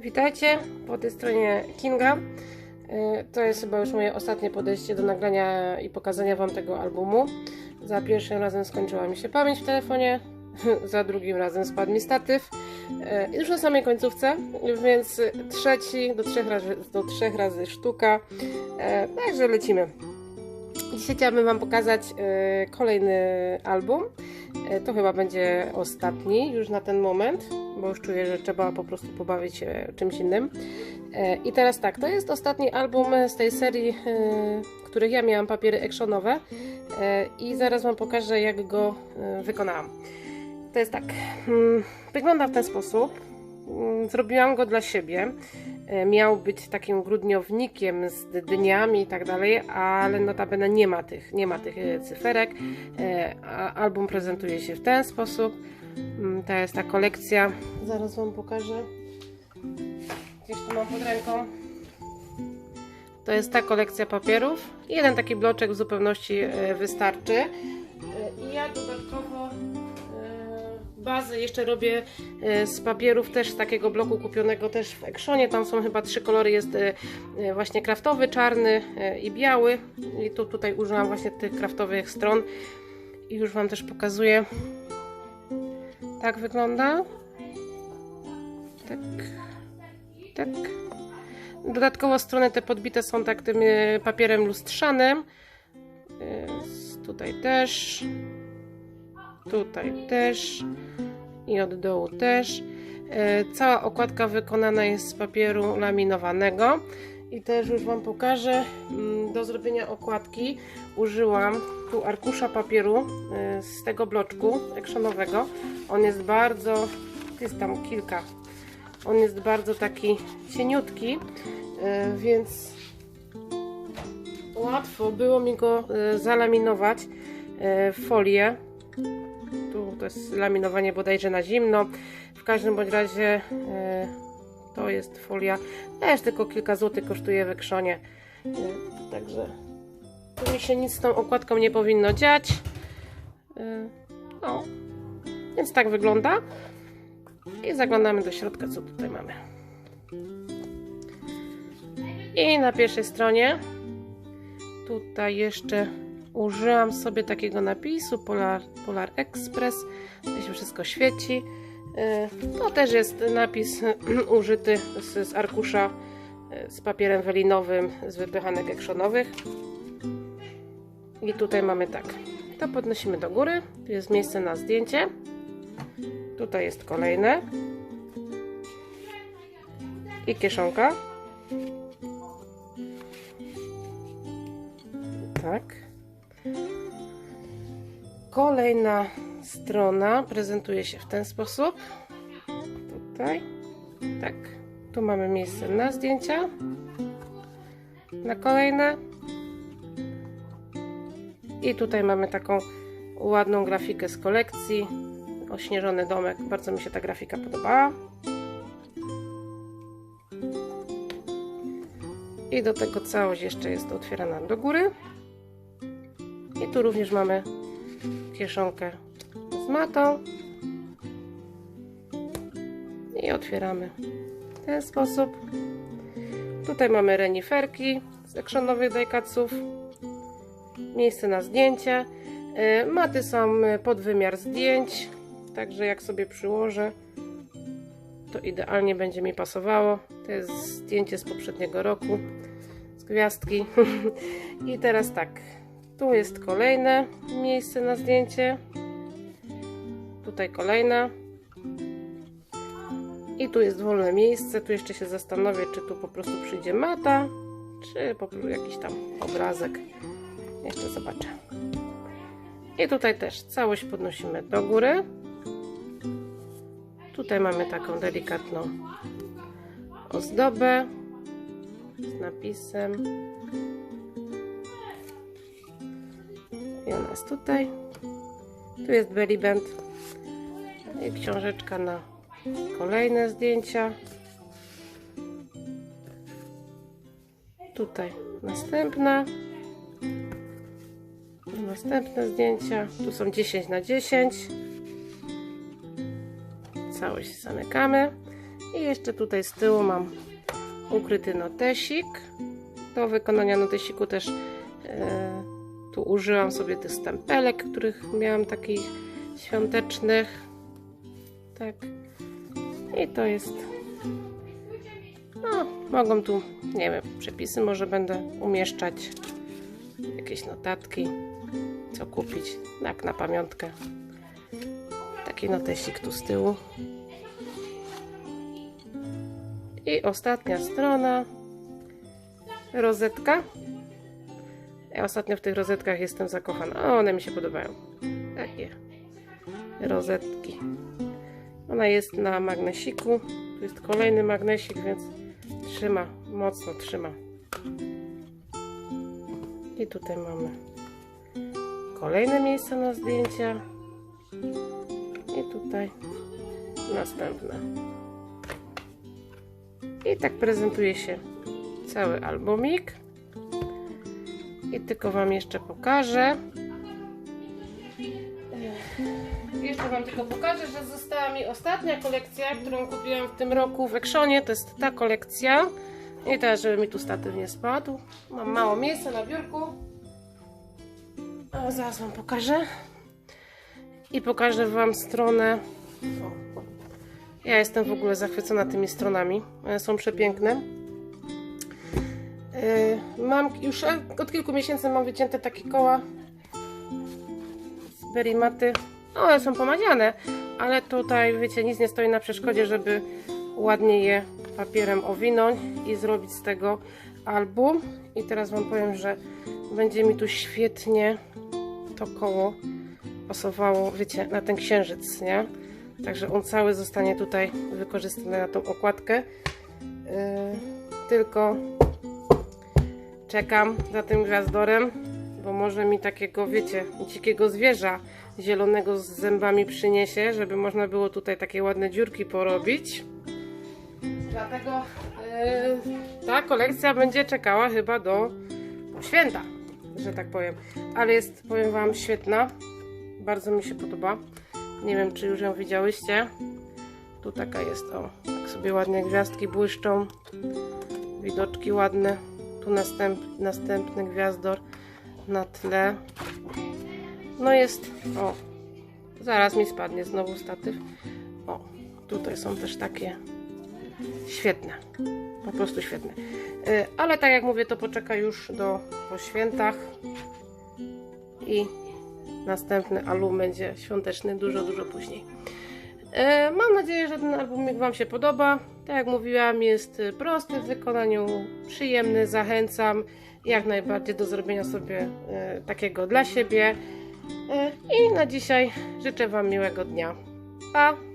Witajcie, po tej stronie Kinga. E, To jest chyba już moje ostatnie podejście do nagrania i pokazania Wam tego albumu. Za pierwszym razem skończyła mi się pamięć w telefonie, za drugim razem spadł mi statyw. E, Już na samej końcówce, więc trzeci do trzech razy, do trzech razy sztuka. E, Także lecimy. Dzisiaj chciałabym Wam pokazać kolejny album. E, To chyba będzie ostatni już na ten moment, bo już czuję, że trzeba po prostu pobawić się czymś innym. E, I teraz tak, to jest ostatni album z tej serii, e, których ja miałam papiery actionowe i zaraz Wam pokażę, jak go wykonałam. To jest tak, mm, wygląda w ten sposób. Mm, Zrobiłam go dla siebie. E, Miał być takim grudniownikiem z dniami i tak dalej, ale notabene nie ma tych, nie ma tych e, cyferek. E, Album prezentuje się w ten sposób. Mm, To jest ta kolekcja. Zaraz Wam pokażę. Gdzieś tu mam pod ręką. To jest ta kolekcja papierów. Jeden taki bloczek w zupełności wystarczy. I ja dodatkowo bazę jeszcze robię e, z papierów też z takiego bloku kupionego też w Actionie. Tam są chyba trzy kolory. Jest e, e, właśnie kraftowy, czarny i biały. I tu tutaj użyłam właśnie tych kraftowych stron. I już Wam też pokazuję. Tak wygląda. Tak. Tak. Dodatkowo strony te podbite są tak tym papierem lustrzanym. Tutaj też. Tutaj też. I od dołu też. E, Cała okładka wykonana jest z papieru laminowanego. I też już Wam pokażę. Mm, Do zrobienia okładki użyłam tu arkusza papieru e, z tego bloczku actionowego. On jest bardzo, jest tam kilka. On jest bardzo taki cieniutki, e, więc łatwo było mi go zalaminować w folię. To jest laminowanie bodajże na zimno. W każdym bądź razie e, to jest folia. Też tylko kilka złotych kosztuje w Krzonie. Także tu mi się nic z tą okładką nie powinno dziać. E, No, więc tak wygląda. I zaglądamy do środka, co tutaj mamy. I na pierwszej stronie tutaj jeszcze użyłam sobie takiego napisu Polar, Polar Express. Tutaj się wszystko świeci. Yy, To też jest napis użyty z, z arkusza yy, z papierem welinowym z wypychanek actionowych. I tutaj mamy tak. To podnosimy do góry. Tu jest miejsce na zdjęcie. Tutaj jest kolejne. I kieszonka. Tak. Kolejna strona prezentuje się w ten sposób. Tutaj. Tak. Tu mamy miejsce na zdjęcia. Na kolejne. I tutaj mamy taką ładną grafikę z kolekcji. Ośnieżony domek. Bardzo mi się ta grafika podobała. I do tego całość jeszcze jest otwierana do góry. I tu również mamy kieszonkę z matą. I otwieramy w ten sposób. Tutaj mamy reniferki z actionowych dajkaców. Miejsce na zdjęcie. E, Maty są pod wymiar zdjęć, także jak sobie przyłożę, to idealnie będzie mi pasowało. To jest zdjęcie z poprzedniego roku, z gwiazdki. I teraz tak, tu jest kolejne miejsce na zdjęcie. Tutaj kolejne. I tu jest wolne miejsce. Tu jeszcze się zastanowię, czy tu po prostu przyjdzie mata, czy po prostu jakiś tam obrazek. Jeszcze zobaczę. I tutaj też całość podnosimy do góry. Tutaj mamy taką delikatną ozdobę z napisem. I ona jest tutaj. Tu jest belly band i książeczka na kolejne zdjęcia. Tutaj następna. Następne zdjęcia. Tu są 10 na 10. Całość zamykamy. I jeszcze tutaj z tyłu mam ukryty notesik. Do wykonania notesiku też e, tu użyłam sobie tych stempelek, których miałam takich świątecznych. Tak. I to jest. No, mogą tu, nie wiem, przepisy może będę umieszczać. Jakieś notatki, co kupić, tak na pamiątkę. Taki notesik tu z tyłu. I ostatnia strona. Rozetka. Ja ostatnio w tych rozetkach jestem zakochana. O, one mi się podobają. Takie rozetki. Ona jest na magnesiku. Tu jest kolejny magnesik, więc trzyma, mocno trzyma. I tutaj mamy kolejne miejsce na zdjęcia. I tutaj następne. I tak prezentuje się cały albumik. I tylko Wam jeszcze pokażę. Jeszcze Wam tylko pokażę, że została mi ostatnia kolekcja, którą kupiłam w tym roku w Ekszonie. To jest ta kolekcja. I teraz, żeby mi tu statyw nie spadł. Mam mało miejsca na biurku. A zaraz Wam pokażę. I pokażę Wam stronę. O. Ja jestem w ogóle zachwycona tymi stronami. One są przepiękne. Yy, Mam już od kilku miesięcy mam wycięte takie koła z berimaty. No, one są pomadziane, ale tutaj wiecie, nic nie stoi na przeszkodzie, żeby ładnie je papierem owinąć i zrobić z tego album. I teraz Wam powiem, że będzie mi tu świetnie to koło pasowało, wiecie, na ten księżyc, nie? Także on cały zostanie tutaj wykorzystany na tą okładkę. Yy, tylko czekam za tym gwiazdorem, bo może mi takiego, wiecie, dzikiego zwierza zielonego z zębami przyniesie, żeby można było tutaj takie ładne dziurki porobić. Dlatego yy, ta kolekcja będzie czekała chyba do święta, że tak powiem. Ale jest, powiem Wam, świetna. Bardzo mi się podoba. Nie wiem, czy już ją widziałyście. Tu taka jest, o, tak sobie ładnie gwiazdki błyszczą. Widoczki ładne. Tu następ, następny gwiazdor na tle. No jest, o, zaraz mi spadnie znowu statyw. O, tutaj są też takie świetne. Po prostu świetne. Y, Ale tak jak mówię, to poczeka już do, po świętach. I następny album będzie świąteczny dużo, dużo później. E, Mam nadzieję, że ten albumik Wam się podoba. Tak jak mówiłam, jest prosty w wykonaniu, przyjemny, zachęcam jak najbardziej do zrobienia sobie e, takiego dla siebie. E, I na dzisiaj życzę Wam miłego dnia. Pa!